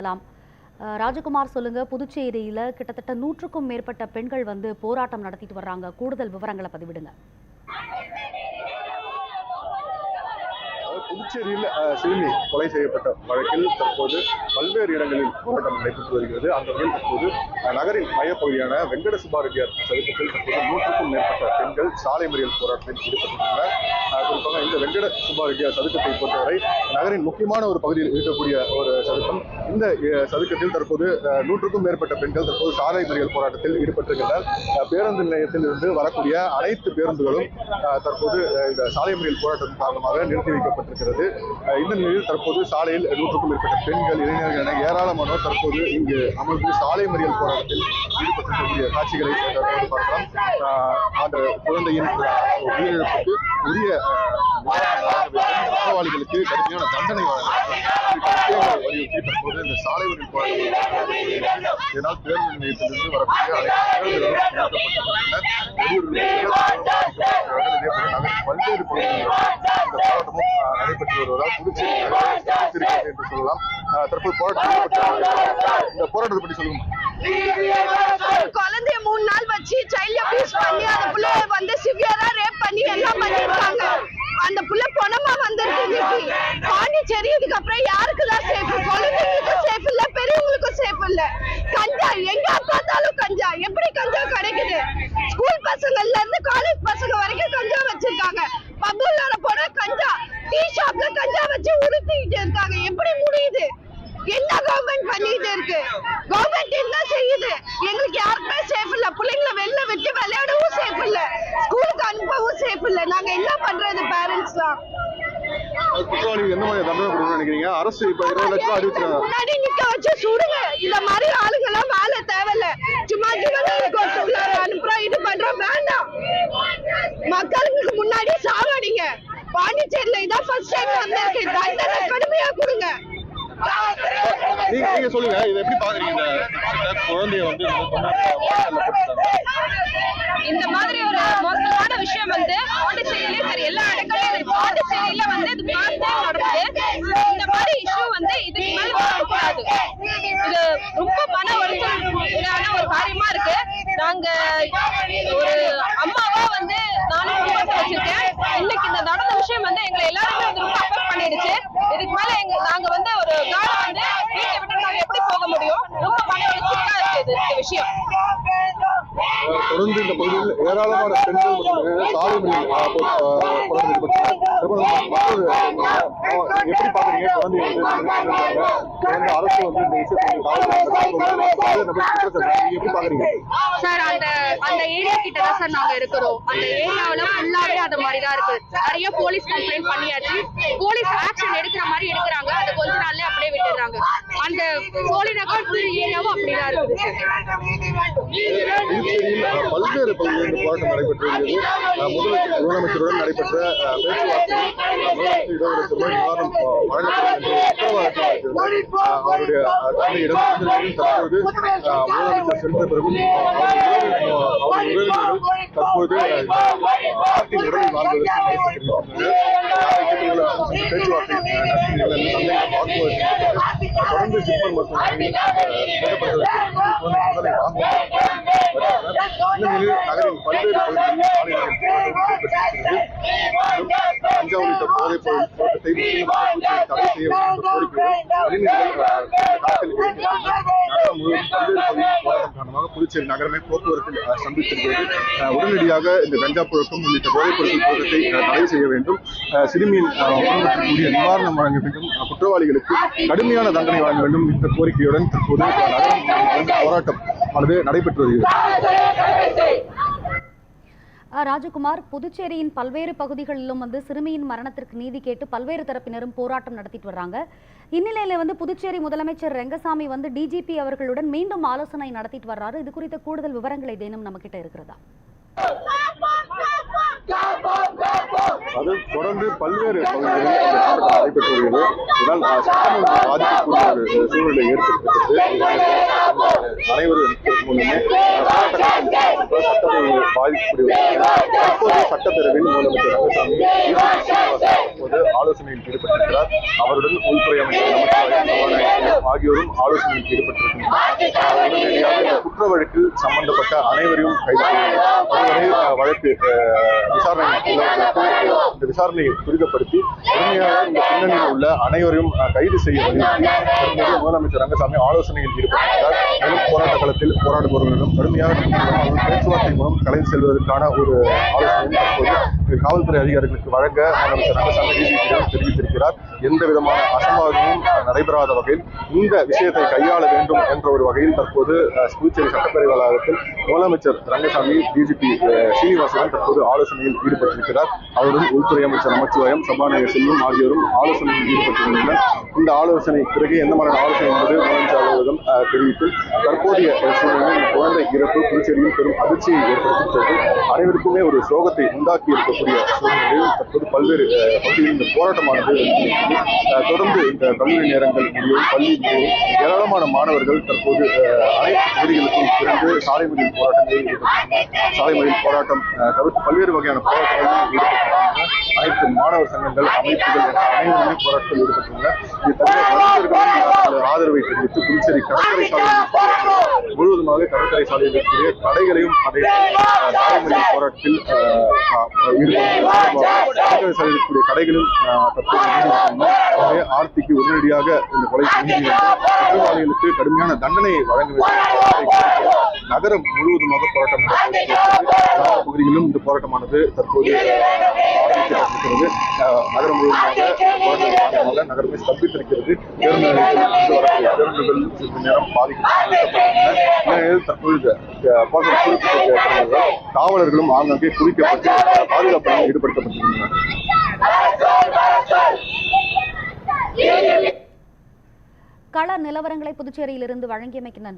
பார்க்கலாம். ராஜகுமார் சொல்லுங்க புதுச்சேரியில கிட்டத்தட்ட நூற்றுக்கும் மேற்பட்ட பெண்கள் வந்து போராட்டம் நடத்திட்டு வர்றாங்க. கூடுதல் விவரங்களை பதிவிடுங்க. புதுச்சேரியில் சிறுமி கொலை செய்யப்பட்ட வழக்கில் தற்போது பல்வேறு இடங்களில் போராட்டம் நடைபெற்று வருகிறது. அந்த வகையில் தற்போது நகரின் மையப்பகுதியான வெங்கட சுப்பாரெட்டியார் சதுக்கத்தில் தற்போது நூற்றுக்கும் மேற்பட்ட பெண்கள் சாலை மறியல் போராட்டத்தில் ஈடுபட்டுள்ளனர். குறிப்பாக இந்த வெங்கட சுப்பாரெட்டியார் சதுக்கத்தை பொறுத்தவரை நகரின் முக்கியமான ஒரு பகுதியில் இருக்கக்கூடிய ஒரு சதுக்கம் இந்த சதுக்கத்தில் தற்போது நூற்றுக்கும் மேற்பட்ட பெண்கள் தற்போது சாலை மறியல் போராட்டத்தில் ஈடுபட்டிருக்கின்றனர். பேருந்து நிலையத்தில் இருந்து வரக்கூடிய அனைத்து பேருந்துகளும் தற்போது இந்த சாலை மறியல் போராட்டத்தின் காரணமாக நிறுத்தி வைக்கப்பட்டிருக்கிறது இருக்கிறது. இந்த நிலையில் தற்போது சாலையில் நூற்றுக்கும் மேற்பட்ட பெண்கள் இளைஞர்கள் என ஏராளமானோர் தற்போது இங்கு அமர்ந்து சாலை மறியல் போராட்டத்தில் ஈடுபட்டிருக்கக்கூடிய காட்சிகளை பார்க்கலாம். அந்த குழந்தையின் உயிரிழப்புக்கு உரிய குற்றவாளிகளுக்கு கடுமையான தண்டனை வலியுறுத்தி தற்போது இந்த சாலை மறியல் போராட்டம் இதனால் பேருந்து நிலையத்திலிருந்து வரக்கூடிய அனைத்து பேருந்துகளும் நிறுத்தப்பட்டிருக்கின்றன வெளியூரில் நகரின் பல்வேறு பகுதிகளில் இந்த போராட்டமும் அஹ், நடைபெற்று என்று சொல்லலாம். தற்போது போராட்டம் இந்த போராட்டத்தை பற்றி சொல்லுங்க. குழந்தைய மூணு நாள் வச்சு சைல்ட் அபியூஸ் பண்ணி அந்த புள்ளைய வந்து சிவியரா ரேப் பண்ணி எல்லாம் பண்ணிருக்காங்க அந்த புள்ள பொணமா வந்திருக்கு இன்னைக்கு. பாண்டிச்சேரி இதுக்கப்புறம் யாருக்கு தான் சேஃப் குழந்தைங்களுக்கும் சேஃப் இல்ல பெரியவங்களுக்கும் சேஃப் இல்ல. கஞ்சா எங்க பார்த்தாலும் கஞ்சா. எப்படி கஞ்சா கிடைக்குது? ஸ்கூல் பசங்கள்ல இருந்து காலேஜ் பசங்க வரைக்கும் கஞ்சா வச்சிருக்காங்க. பபுல்லால போனா கஞ்சா. டீ ஷாப்ல கஞ்சா வச்சு உடுத்திக்கிட்டு இருக்காங்க. எப்படி முடியுது? என்ன கவர்மெண்ட் பண்ணிட்டு இருக்கு? கவர்மெண்ட் என்ன செய்யுது? எங்களுக்கு யாருக்குமே சேஃப் இல்ல. பிள்ளைங்களை வெளில விட்டு விளையாடவும் சேஃப் இல்ல. ஸ்கூலுக்கு அனுப்பவும் சேஃப் இல்ல. நாங்க என்ன பண்றது அரசு லட்சம் அறிவிச்சிருக்காங்க முன்னாடி நிக்க வச்சு சுடுங்க. இந்த மாதிரி ஆளுங்க எல்லாம் வேலை தேவையில்ல. சும்மா உள்ளார அனுப்புறோம் இது பண்றோம் வேண்டாம். மக்களுக்கு முன்னாடி சாவடிங்க பாண்டிச்சேரியில இதான் ஃபர்ஸ்ட் டைம் வந்திருக்கு தண்டனை கடுமையா கொடுங்க. நீங்க சொல்லுங்க. இதை எப்படி பாக்குறீங்க குழந்தைய வந்து இந்த மாதிரி ஒரு மோசமான விஷயம் வந்து பாண்டிச்சேரியிலே சரி எல்லா இடங்களையும் பாண்டிச்சேரியில வந்து இது ஃபர்ஸ்ட் டைம் நடக்குது. இந்த மாதிரி இஷ்யூ வந்து இதுக்கு மேல வரக்கூடாது. இது ரொம்ப மன உளைச்சலான ஒரு காரியமா இருக்கு. நாங்க ஒரு அம்மாவா வந்து நானும் குடும்பத்தை வச்சிருக்கேன் இன்னைக்கு இந்த நடந்த விஷயம் வந்து எங்களை எல்லாருமே வந்து ரொம்ப அஃபெக்ட் பண்ணிடுச்சு இதுக்கு மேல எங்க நாங்க வந்து ஒரு காலை வந்து வீட்டை விட்டு நாங்க எப்படி போக முடியும் ரொம்ப மன உளைச்சலா இருக்கு இது இந்த விஷயம் அஹ் தொடர்ந்து இந்த பகுதியில் ஏராளமான பெண்கள் மற்றும் சாலை எப்படி பாக்குறீங்க வந்து அரசு வந்து இந்த விஷயத்தை எப்படி பாக்குறீங்க சார் அந்த அந்த ஏரியா கிட்ட தான் சார் நாங்க இருக்கிறோம். அந்த ஏரியாவுல ஃபுல்லாவே அது மாதிரி தான் இருக்கு. நிறைய போலீஸ் கம்ப்ளைண்ட் பண்ணியாச்சு. போலீஸ் ஆக்ஷன் எடுக்கிற மாதிரி எடுக்கிறாங்க. அது கொஞ்ச நாள்லயே அப்படியே விட்டுடுறாங்க. அந்த சோழிநகர் ஃபுல் ஏரியாவும் அப்படிதான் இருக்குது. சார் பல்வேறு பகுதிகளில் போராட்டம் நடைபெற்றிருந்தது முதலமைச்சர் முதலமைச்சருடன் நடைபெற்ற பேச்சுவார்த்தையில் இடஒதுக்கீடு நிவாரணம் வழங்கப்படும் அவருடைய தந்தையிடம் தற்போது முதலமைச்சர் சென்ற பிறகும் அவருடைய உறவினர்கள் தற்போது நாட்டின் உடலை வாழ்வதற்கு பேச்சுவார்த்தை தொடர்ந்து ஜிப்மர் மற்றும் மூடப்பட்டதற்கு நகரின் பல்வேறு பகுதிகளில் சாலைகளில் போராட்டம் உள்ளிட்ட போதைப் பொருள் தோட்டத்தை முற்றிலுமாக தடை செய்ய வேண்டும் என்ற கோரிக்கையுடன் நகரம் முழுவதும் பல்வேறு பகுதிகளில் போராட்டம் காரணமாக புதுச்சேரி நகரமே போக்குவரத்தில் சந்தித்திருக்கிறது. உடனடியாக இந்த கஞ்சா புழக்கம் உள்ளிட்ட போதைப் பொருள் புழக்கத்தை தடை செய்ய வேண்டும். சிறுமியின் அஹ், நிவாரணம் வழங்க வேண்டும். குற்றவாளிகளுக்கு கடுமையான தண்டனை வழங்க வேண்டும் என்ற கோரிக்கையுடன் தற்போது நகரம் போராட்டம் ஆனது நடைபெற்று வருகிறது. ராஜகுமார் புதுச்சேரியின் பல்வேறு பகுதிகளிலும் வந்து சிறுமியின் மரணத்திற்கு நீதி கேட்டு பல்வேறு தரப்பினரும் போராட்டம் நடத்திட்டு வர்றாங்க. இந்நிலையில வந்து புதுச்சேரி முதலமைச்சர் ரெங்கசாமி வந்து டிஜிபி அவர்களுடன் மீண்டும் ஆலோசனை நடத்திட்டு வர்றாரு. இது குறித்த கூடுதல் விவரங்கள் ஏதேனும் நம்ம கிட்ட இருக்கிறதா? அது தொடர்ந்து பல்வேறு பகுதிகளில் போராட்டம் நடைபெற்று வருகிறது இதனால் அஹ், பாதிக்கக்கூடிய ஒரு சூழ்நிலை ஏற்பட்டிருக்கிறது அனைவரும் மூலமே சட்டத்தை பாதிக்கக்கூடிய தற்போது சட்டப்பேரவையில் முதலமைச்சர் ரங்கசாமி தற்போது ஆலோசனையில் ஈடுபட்டிருக்கிறார் அவருடன் உள்துறை அமைச்சர் ஆகியோரும் ஆலோசனையில் ஈடுபட்டிருக்கின்றனர் இந்த குற்ற வழக்கில் சம்பந்தப்பட்ட அனைவரையும் கைது செய்ய வழக்கு விசாரணை இந்த விசாரணையை துரிதப்படுத்தி உண்மையாக இந்த பின்னணியில் உள்ள அனைவரையும் கைது செய்ய வலியுறுத்தி முதலமைச்சர் ரங்கசாமி ஆலோசனையில் ஈடுபட்டிருக்கிறார் மேலும் போராடுபவர்களிடம் கடுமையாக பேச்சுவார்த்தை மூலம் கலைந்து செல்வதற்கான ஒரு ஆலோசனையும் தற்போது காவல்துறை அதிகாரிகளுக்கு வழங்க முதலமைச்சர் ரங்கசாமி டிஜிபியிடம் தெரிவித்திருக்கிறார். எந்த விதமான அசம்பாவிதமும் நடைபெறாத வகையில் இந்த விஷயத்தை கையாள வேண்டும் என்ற ஒரு வகையில் தற்போது புதுச்சேரி சட்டப்பேரவை வளாகத்தில் முதலமைச்சர் ரங்கசாமி டிஜிபி ஸ்ரீனிவாசன் தற்போது ஆலோசனையில் ஈடுபட்டிருக்கிறார். அவருடன் உள்துறை அமைச்சர் நமச்சிவாயம் சபாநாயகர் செல்வம் ஆகியோரும் ஆலோசனையில் ஈடுபட்டிருக்கின்றனர் இந்த ஆலோசனை பிறகு எந்த மாதிரியான ஆலோசனை என்பது முதலமைச்சர் அலுவலகம் தெரிவித்து தற்போதைய பரிசோதனை குழந்தை இறப்பு புதுச்சேரியில் பெரும் அதிர்ச்சியை ஏற்படுத்தியிருக்கிறது அனைவருக்குமே ஒரு சோகத்தை உண்டாக்கி இருக்கக்கூடிய சூழ்நிலையில் தற்போது பல்வேறு அஹ், பகுதிகளில் இந்த போராட்டமானது தொடர்ந்து இந்த கல்லூரி நேரங்கள் முடியும் பள்ளி முடியும். ஏராளமான மாணவர்கள் தற்போது அனைத்து பகுதிகளுக்கும் திறந்து சாலை மறியல் போராட்டங்களில் சாலை மறியல் போராட்டம் அஹ், தவிர்த்து பல்வேறு வகையான போராட்டங்களில் ஈடுபட்டுள்ளனர். அனைத்து மாணவர் சங்கங்கள் அமைப்புகள் என அனைவருமே போராட்டத்தில் ஈடுபட்டுள்ளனர். இது ஆதரவை தெரிவித்து புதுச்சேரி கடற்கரை சாலையில் முழுவதுமாக கடற்கரை சாலையில் இருக்கக்கூடிய கடைகளையும் அதை அஹ், போராட்டத்தில் கடற்கரை சாலையில் இருக்கக்கூடிய கடைகளும் தற்போது ஆர்த்திக்கு உடனடியாக இந்த கொலை குற்றவாளிகளுக்கு கடுமையான தண்டனையை வழங்க வேண்டும். நகரம் முழுவதுமாக போராட்டம் நடக்கிறது பகுதிகளிலும் இந்த போராட்டமானது தற்போது ஆரம்பிக்கப்பட்டிருக்கிறது அஹ், நகரம் முழுவதுமாக போராட்டம் நகரமே ஸ்தம்பித்திருக்கிறது பேருந்து நிலையத்தில் பேருந்துகள் சிறிது நேரம் பாதிக்கப்பட்டுள்ளன தற்பொழுது தற்போது காவலர்களும் ஆங்காங்கே குறிக்கப்பட்டு பாதுகாப்பில் ஈடுபடுத்தப்பட்டிருக்கின்றனர் கள நிலவரங்களை புதுச்சேரியிலிருந்து வழங்கியமைக்கு நன்றி.